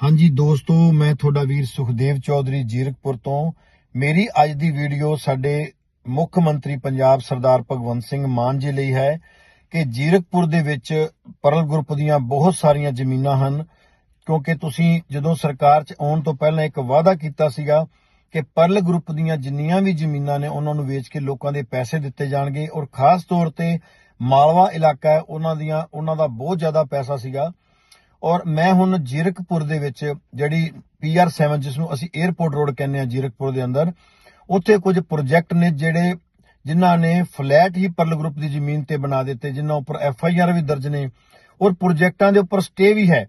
ਹਾਂਜੀ ਦੋਸਤੋ, ਮੈਂ ਤੁਹਾਡਾ ਵੀਰ ਸੁਖਦੇਵ ਚੌਧਰੀ ਜੀਰਕਪੁਰ ਤੋਂ। ਮੇਰੀ ਅੱਜ ਦੀ ਵੀਡੀਓ ਸਾਡੇ ਮੁੱਖ ਮੰਤਰੀ ਪੰਜਾਬ ਸਰਦਾਰ ਭਗਵੰਤ ਸਿੰਘ ਮਾਨ ਜੀ ਲਈ ਹੈ ਕਿ ਜੀਰਕਪੁਰ ਦੇ ਵਿੱਚ ਪਰਲ ਗਰੁੱਪ ਦੀਆਂ ਬਹੁਤ ਸਾਰੀਆਂ ਜ਼ਮੀਨਾਂ ਹਨ। ਕਿਉਂਕਿ ਤੁਸੀਂ ਜਦੋਂ ਸਰਕਾਰ 'ਚ ਆਉਣ ਤੋਂ ਪਹਿਲਾਂ ਇੱਕ ਵਾਅਦਾ ਕੀਤਾ ਸੀਗਾ ਕਿ ਪਰਲ ਗਰੁੱਪ ਦੀਆਂ ਜਿੰਨੀਆਂ ਵੀ ਜ਼ਮੀਨਾਂ ਨੇ ਉਹਨਾਂ ਨੂੰ ਵੇਚ ਕੇ ਲੋਕਾਂ ਦੇ ਪੈਸੇ ਦਿੱਤੇ ਜਾਣਗੇ ਔਰ ਖਾਸ ਤੌਰ ਤੇ ਮਾਲਵਾ ਇਲਾਕਾ ਹੈ, ਉਹਨਾਂ ਦੀਆਂ, ਉਹਨਾਂ ਦਾ ਬਹੁਤ ਜ਼ਿਆਦਾ ਪੈਸਾ ਸੀਗਾ। ਔਰ ਮੈਂ ਹੁਣ ਜੀਰਕਪੁਰ ਦੇ ਵਿੱਚ ਜਿਹੜੀ ਪੀਆਰ 7 ਜਿਸ ਨੂੰ ਅਸੀਂ 에어ਪੋਰਟ ਰੋਡ ਕਹਿੰਦੇ ਆ ਜੀਰਕਪੁਰ ਦੇ ਅੰਦਰ, ਉੱਥੇ ਕੁਝ ਪ੍ਰੋਜੈਕਟ ਨੇ ਜਿਹੜੇ ਜਿਨ੍ਹਾਂ ਨੇ ਫਲੈਟ ਹੀ ਪਰਲ ਗਰੁੱਪ ਦੀ ਜ਼ਮੀਨ ਤੇ ਬਣਾ ਦਿੱਤੇ, ਜਿਨ੍ਹਾਂ ਉੱਪਰ ਐਫ ਆਈ ਆਰ ਵੀ ਦਰਜ ਨੇ। ਔਰ ਪ੍ਰੋਜੈਕਟਾਂ ਦੇ ਉੱਪਰ ਸਟੇ ਵੀ ਹੈ।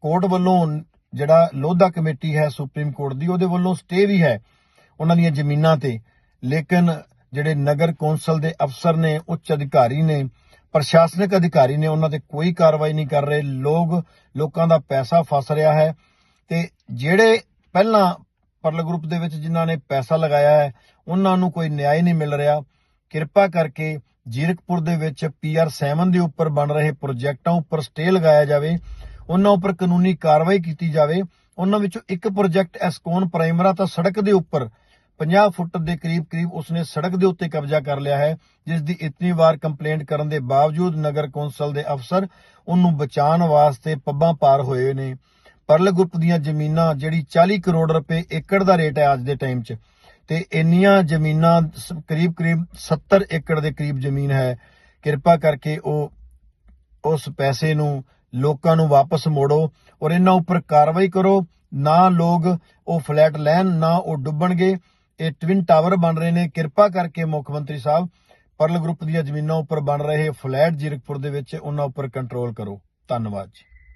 ਕੋਰਟ ਵੱਲੋਂ ਜਿਹੜਾ ਲੋਧਾ ਕਮੇਟੀ ਹੈ ਸੁਪਰੀਮ ਕੋਰਟ ਦੀ, ਉਹਦੇ ਵੱਲੋਂ ਸਟੇ ਵੀ ਹੈ ਉਹਨਾਂ ਦੀਆਂ ਜ਼ਮੀਨਾਂ ਤੇ। ਲੇਕਿਨ ਜਿਹੜੇ ਨਗਰ ਕੌਂਸਲ ਦੇ ਅਫਸਰ ਨੇ, ਉੱਚ ਅਧਿਕਾਰੀ ਨੇ ਪ੍ਰਸ਼ਾਸਨਿਕ ਅਧਿਕਾਰੀ ਨੇ ਉਹਨਾਂ ਤੇ ਕੋਈ ਕਾਰਵਾਈ ਨਹੀਂ ਕਰ ਰਹੇ। ਲੋਕ, ਲੋਕਾਂ ਦਾ ਪੈਸਾ ਫਸ ਰਿਹਾ ਹੈ ਤੇ ਜਿਹੜੇ ਪਹਿਲਾਂ ਪਰਲ ਗਰੁੱਪ ਦੇ ਵਿੱਚ ਜਿਨ੍ਹਾਂ ਨੇ ਪੈਸਾ ਲਗਾਇਆ ਹੈ, ਉਹਨਾਂ ਨੂੰ ਕੋਈ ਨਿਆਂ ਨਹੀਂ ਮਿਲ ਰਿਹਾ। ਕਿਰਪਾ ਕਰਕੇ ਜੀਰਕਪੁਰ ਦੇ ਵਿੱਚ ਪੀਆਰ 7 ਦੇ ਉੱਪਰ ਬਣ ਰਹੇ ਪ੍ਰੋਜੈਕਟਾਂ ਉੱਪਰ ਸਟੇ ਲਗਾਇਆ ਜਾਵੇ, ਉਹਨਾਂ ਉੱਪਰ ਕਾਨੂੰਨੀ ਕਾਰਵਾਈ ਕੀਤੀ ਜਾਵੇ। ਉਹਨਾਂ ਵਿੱਚੋਂ ਇੱਕ ਪ੍ਰੋਜੈਕਟ ਐਸਕੋਨ ਪ੍ਰਾਈਮਰਾ ਤਾਂ ਸੜਕ ਦੇ ਉੱਪਰ 50 ਫੁੱਟ ਦੇ ਕਰੀਬ ਕਰੀਬ ਉਸਨੇ ਸੜਕ ਦੇ ਉੱਤੇ ਕਬਜ਼ਾ ਕਰ ਲਿਆ ਹੈ ਜਿਸ ਦੀ ਇਤਨੀ ਵਾਰ ਕੰਪਲੇਂਟ ਕਰਨ ਦੇ ਬਾਵਜੂਦ ਨਗਰ ਕੌਂਸਲ ਦੇ ਅਫਸਰ ਉਹਨੂੰ ਬਚਾਉਣ ਵਾਸਤੇ ਪੱਬਾਂ ਪਾਰ ਹੋਏ ਨੇ। ਪਰਲ ਗਰੁੱਪ ਦੀਆਂ ਜ਼ਮੀਨਾਂ ਜਿਹੜੀ 40 ਕਰੋੜ ਰੁਪਏ ਏਕੜ ਦਾ ਰੇਟ ਹੈ ਅੱਜ ਦੇ ਟਾਈਮ 'ਚ, ਤੇ ਇੰਨੀਆਂ ਜ਼ਮੀਨਾਂ ਕਰੀਬ ਕਰੀਬ 70 ਏਕੜ ਦੇ ਕਰੀਬ ਜ਼ਮੀਨ ਹੈ। ਕਿਰਪਾ ਕਰਕੇ ਉਹ, ਉਸ ਪੈਸੇ ਨੂੰ ਲੋਕਾਂ ਨੂੰ ਵਾਪਸ ਮੋੜੋ ਔਰ ਇਹਨਾਂ ਉੱਪਰ ਕਾਰਵਾਈ ਕਰੋ। ਨਾ ਲੋਕ ਉਹ ਫਲੈਟ ਲੈਣ, ਨਾ ਉਹ ਡੁੱਬਣਗੇ। ਇਹ ਟਵਿਨ ਟਾਵਰ ਬਣ ਰਹੇ ਨੇ। ਕਿਰਪਾ ਕਰਕੇ ਮੁੱਖ ਮੰਤਰੀ ਸਾਹਿਬ ਪਰਲ ਗਰੁੱਪ ਦੀਆਂ ਜ਼ਮੀਨਾਂ ਉੱਪਰ ਬਣ ਰਹੇ ਫਲੈਟ ਜੀਰਕਪੁਰ ਦੇ ਵਿੱਚ ਉਹਨਾਂ ਉੱਪਰ ਕੰਟਰੋਲ ਕਰੋ। ਧੰਨਵਾਦ ਜੀ।